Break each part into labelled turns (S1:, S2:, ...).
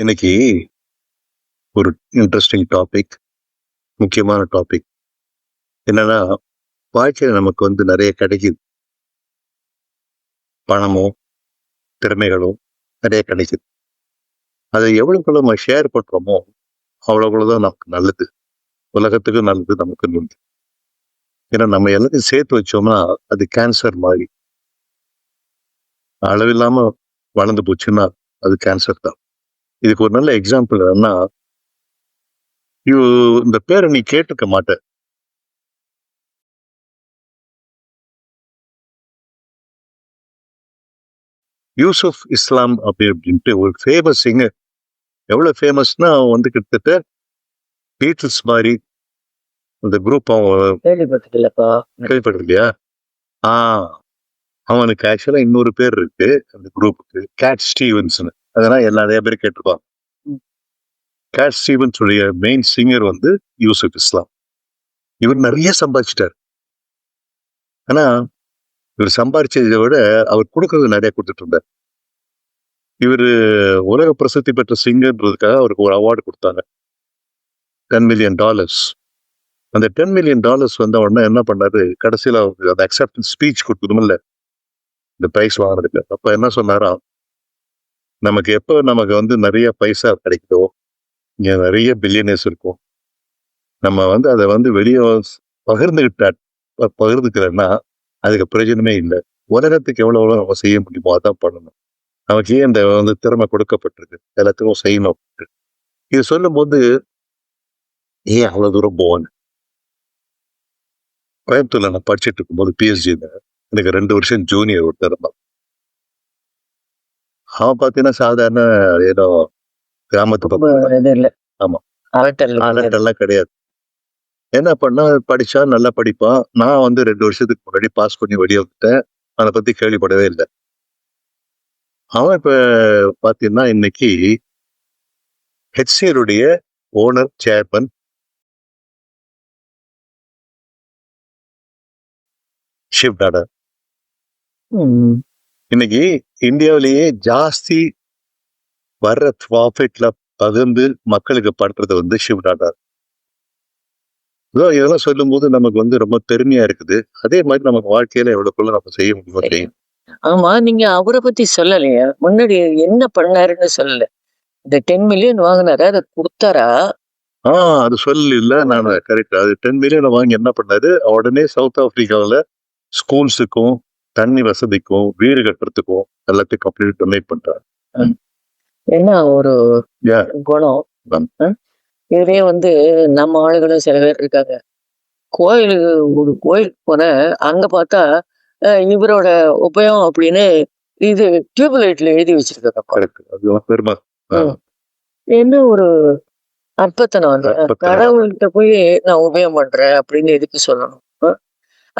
S1: இன்னைக்கு ஒரு interesting topic முக்கியமான டாபிக் என்னன்னா வாழ்க்கையில் நமக்கு வந்து நிறைய கிடைக்குது. பணமோ திறமைகளோ நிறைய கிடைக்குது. அதை எவ்வளவுக்குள்ள நம்ம ஷேர் பண்றோமோ அவ்வளவுக்குள்ளதான் நமக்கு நல்லது. உலகத்துக்கும் நல்லது நமக்கு நல்லது ஏன்னா நம்ம எல்லாத்தையும் சேர்த்து வச்சோம்னா அது கேன்சர் மாதிரி. அளவில்லாம வளர்ந்து போச்சுன்னா அது கேன்சர் தான். இதுக்கு ஒரு நல்ல எக்ஸாம்பிள் என்னன்னா யூ இந்த பேரை நீ கேட்டிருக்க மாட்ட. யூசுப் இஸ்லாம் அப்படி அப்படின்ட்டு ஒரு ஃபேமஸ் சிங்கர் எவ்வளவு ஃபேமஸ்னா அவன் வந்து கிட்டத்தட்ட பீட்டில்ஸ் மாதிரி அந்த குரூப் அவன் கேள்விப்பட்டது இல்லையா ஆ அவனுக்கு ஆக்சுவலா இன்னொரு பேர் இருக்கு அந்த குரூப்புக்கு கேட் ஸ்டீவன்ஸ்னு அதெல்லாம் எல்லா நிறைய பேர் கேட்டிருப்பாங்க.
S2: ம்.
S1: கேட் ஸ்டீவன்ஸ் உடைய மெயின் சிங்கர் வந்து யூசுப் இஸ்லாம் இவர் நிறைய சம்பாதிச்சிட்டார். ஆனா இவர் சம்பாதிச்சதை விட அவர் கொடுக்கறது நிறைய கொடுத்துட்டு இருந்தார். இவர் உலக பிரசித்தி பெற்ற சிங்கர்ன்றதுக்காக அவருக்கு ஒரு அவார்டு கொடுத்தாங்க. டென் மில்லியன் டாலர்ஸ் அந்த டென் மில்லியன் டாலர்ஸ் வந்த உடனே என்ன பண்ணாரு? கடைசியில் அவருக்கு அந்த அக்செப்டன்ஸ் ஸ்பீச் கொடுக்கணுமில்ல இந்த ப்ரைஸ் வாங்குறதுக்கு அப்ப என்ன சொன்னாராம்? நமக்கு எப்போ நமக்கு வந்து நிறைய பைசா கிடைக்குதோ இங்க நிறைய பில்லியனர்ஸ் இருக்கும். நம்ம வந்து அதை வந்து வெளியே பகிர்ந்துகிட்டா பகிர்ந்துக்கிறேன்னா அதுக்கு பிரயோஜனமே இல்லை. உலகத்துக்கு எவ்வளவு எவ்வளவு நம்ம செய்ய முடியுமோ அதான் பண்ணணும். நமக்கு ஏன் இந்த வந்து திறமை கொடுக்கப்பட்டிருக்கு? எல்லாத்துக்கும் செய்யணும் இது சொல்லும்போது ஏன் அவ்வளவு தூரம் போவாங்க கோயம்புத்தூர்ல நான் படிச்சுட்டு இருக்கும்போது பிஎஸ்ஜி எனக்கு ரெண்டு வருஷம் ஜூனியர் ஒருத்தர் இருந்தான் அவன் பார்த்தீங்கன்னா சாதாரண ஏதோ கிராமத்து பக்கம்
S2: இது இல்ல.
S1: ஆமா.
S2: அலட்டல்
S1: அலர்ட் எல்லாம் கிடையாது. என்ன பண்ணா படிச்சா நல்லா படிப்பான். நான் வந்து ரெண்டு வருஷத்துக்கு முன்னாடி பாஸ் பண்ணி வெளியே வந்துட்டேன். அதை பத்தி கேள்விப்படவே இல்லை. அவன் இப்ப பாத்தீங்கன்னா இன்னைக்கு ஹெச்சிஎலுடைய ஓனர் சேர்மன் ஷிவ் டாடா
S2: ம்.
S1: இன்னைக்கு இந்தியாவிலேயே ஜாஸ்தி வர்ற ப்ராஃபிட்ல பகிர்ந்து மக்களுக்கு பண்றது வந்து இதோ இதெல்லாம் சொல்லும்போது நமக்கு வந்து ரொம்ப பெருமையா இருக்குது. அதே மாதிரி நமக்கு வாழ்க்கையில எவ்வளவுக்குள்ள நம்ம செய்ய முடியுமோ
S2: ஆமா நீங்க அவரை பத்தி சொல்லலையா. முன்னாடி என்ன பண்ணாருன்னு சொல்லல. இந்த டென் மில்லியன் வாங்கினாரு? அதை கொடுத்தாரா?
S1: ஆஹ் அது சொல்லல. நான் கரெக்ட் அது டென் மில்லியன் வாங்கி என்ன பண்ணாரு? உடனே சவுத் ஆப்பிரிக்காவுல ஸ்கூல்ஸுக்கும் தண்ணி வசதிக்கும் வீடு கட்டுறதுக்கும் எல்லாத்தையும் கம்ப்ளீட் டொனேட் பண்றாரு.
S2: என்ன ஒரு. குணம்? இதுலயே வந்து நம்ம ஆளுகளும் சில பேர் இருக்காங்க. கோயிலுக்கு ஒரு கோயிலுக்கு போன அங்க பார்த்தா இவரோட உபயம் அப்படின்னு இது டியூப் லைட்ல எழுதி வச்சிருக்காங்க.
S1: பெருமை.
S2: என்ன ஒரு அற்பத்தனம் வந்து
S1: அற்பத்தனம்.
S2: கடவுள்கிட்ட போய் நான் உபயம் பண்றேன் அப்படின்னு எதுக்கு சொல்லணும்?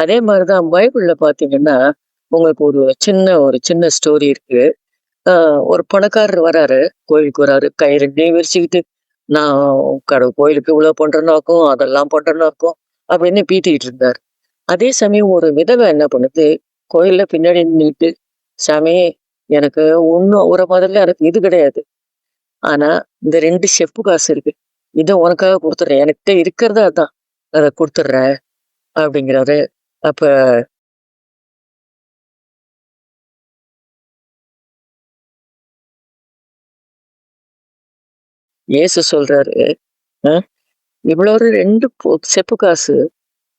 S2: அதே மாதிரிதான் பைபிள்ல பாத்தீங்கன்னா உங்களுக்கு ஒரு சின்ன ஒரு சின்ன ஸ்டோரி இருக்கு. ஒரு பணக்காரர் வராரு. கோயிலுக்கு வராரு. கை ரெண்டையும் விரிச்சுக்கிட்டு நான் கடவுள் கோயிலுக்கு இவ்வளோ பண்றேன்னாக்கும் அதெல்லாம் பண்றேன்னாக்கும் அப்படின்னு பீத்திக்கிட்டு இருந்தார். அதே சமயம் ஒரு விதவை என்ன பண்ணுது கோயில்ல பின்னாடி நின்றுட்டு சாமி எனக்கு ஒன்றும் ஒரு முதல்ல எனக்கு இது கிடையாது. ஆனா இந்த ரெண்டு செப்பு காசு இருக்கு. இதை உனக்காக கொடுத்துட்றேன் என்கிட்ட இருக்கிறதா தான் அதை கொடுத்துட்றேன் அப்படிங்கிறாரு. அப்ப இயேசு சொல்றாரு "அஹ், இவ்வளவு ரெண்டு செப்பு காசு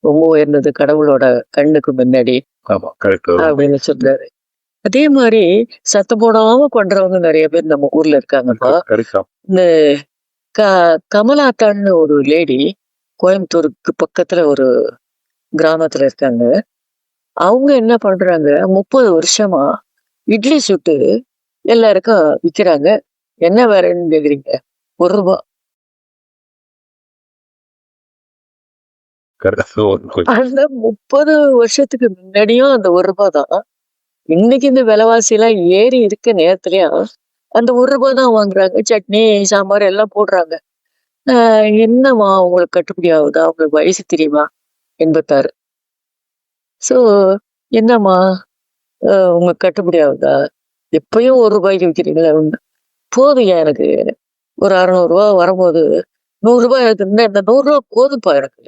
S2: ரொம்ப உயர்ந்தது கடவுளோட கண்ணுக்கு முன்னாடி அப்படின்னு சொல்றாரு. அதே மாதிரி சத்தம் போடாம பண்றவங்க நிறைய பேர் நம்ம ஊர்ல இருக்காங்கப்பா. இந்த கமலாத்தான்னு ஒரு லேடி கோயம்புத்தூருக்கு பக்கத்துல ஒரு கிராமத்துல இருக்காங்க. அவங்க என்ன பண்றாங்க? முப்பது வருஷமா இட்லி சுட்டு எல்லாருக்கும் விக்கிறாங்க. என்ன வேறன்னு கேக்குறீங்க? ஒரு ரூபா. அந்த முப்பது வருஷத்துக்கு முன்னாடியும் அந்த ஒரு ரூபாய் தான். இன்னைக்கு இந்த விலைவாசி எல்லாம் ஏறி இருக்க நேரத்துலயும் அந்த ஒரு ரூபாய் தான் வாங்குறாங்க. சட்னி சாம்பார் எல்லாம் போடுறாங்க. என்னம்மா உங்களுக்கு கட்டுப்படி ஆகுதா? உங்களுக்கு வயசு தெரியுமா? எண்பத்தாறு சோ என்னம்மா? உங்களுக்கு கட்டுப்படி ஆகுதா? எப்பயும் ஒரு ரூபாய்க்கு விற்கிறீங்களா போதும் எனக்கு? ஒரு அறநூறுவா வரும்போது நூறுரூபா எனக்கு இந்த நூறுரூவா போதும்ப்பா எனக்கு.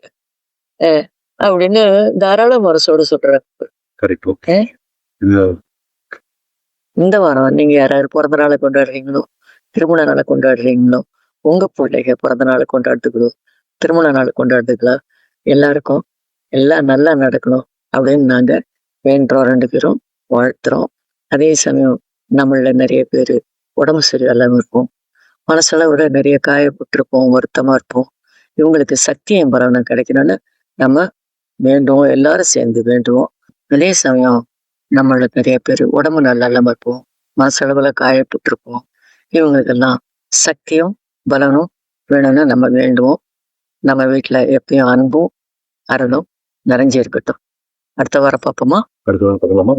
S2: அப்படின்னு தாராள மனசோட?
S1: இது
S2: இந்த வாரம் நீங்க யாராவது பிறந்த நாளை கொண்டாடுறீங்களோ? திருமண நாளை கொண்டாடுறீங்களோ? உங்க பிள்ளைங்க பிறந்த நாளை கொண்டாடுறதுங்களோ திருமண நாளை கொண்டாடுறதுங்களோ எல்லாருக்கும் எல்லாம் நல்லா நடக்கணும் அப்படின்னு நாங்கள் வேண்டுறோம் ரெண்டு பேரும் வாழ்த்துறோம். அதே சமயம் நம்மள நிறைய பேர் உடம்பு சரியில்லாமல் இருப்போம். மனசளவில் நிறைய காயப்பட்டிருப்போம் வருத்தமாக இருப்போம். இவங்களுக்கு சக்தியும் பரவணும் கிடைக்கணும்னு நம்ம வேண்டுவோம் எல்லாரும் சேர்ந்து வேண்டுவோம். அதே சமயம் நம்மள நிறைய பேர் உடம்பு நல்லா இல்லாமல் இருப்போம் மனசளவில் காயப்பட்டிருப்போம். இவங்களுக்கெல்லாம் சக்தியும் பலனும் வேணும்னு நம்ம வேண்டுவோம். நம்ம வீட்டில் எப்பயும் அன்பும் அருளும் நிறைஞ்சு இருக்கட்டும். அடுத்த வாரம் பார்ப்போமா?
S1: அடுத்த வாரம் பார்க்கலாமா?